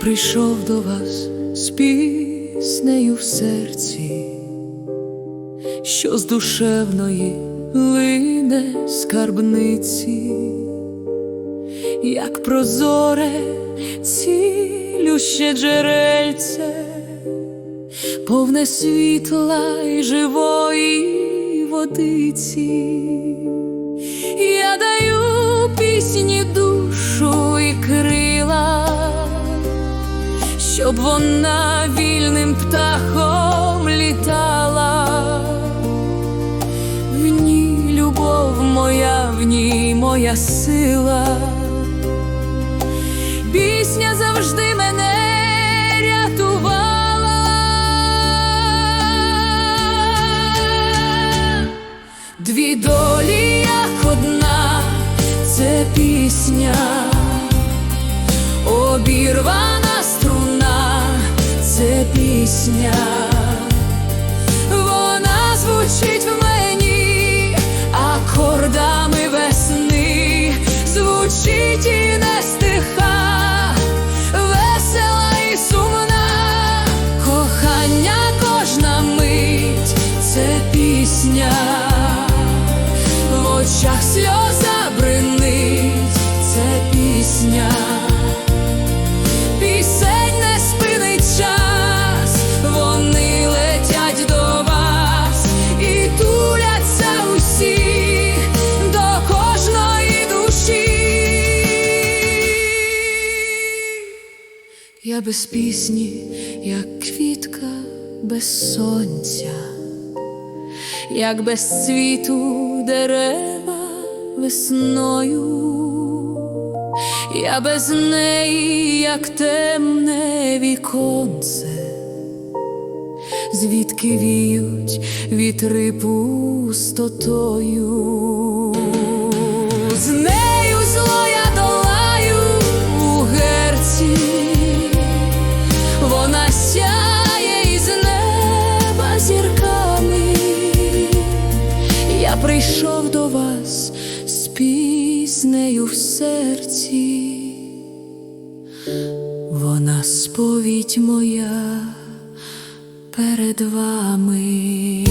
прийшов до вас з піснею в серці, що з душевної лине скарбниці, як прозоре цілюще джерельце, повне світла й живої водиці. Щоб вона вільним птахом літала. В ній любов моя, в ній моя сила. Пісня завжди мене рятувала. Дві долі, як одна, це пісня, обірвана пісня, вона звучить в мені акордами весни, звучить і не стиха, весела і сумна, кохання кожна мить, це пісня, в очах сльоза Без пісні, як квітка без сонця, як без світу дерева весною. Я без неї, як темне віконце, звідки віють вітри пустотою. Прийшов до вас з піснею в серці, вона сповідь моя перед вами.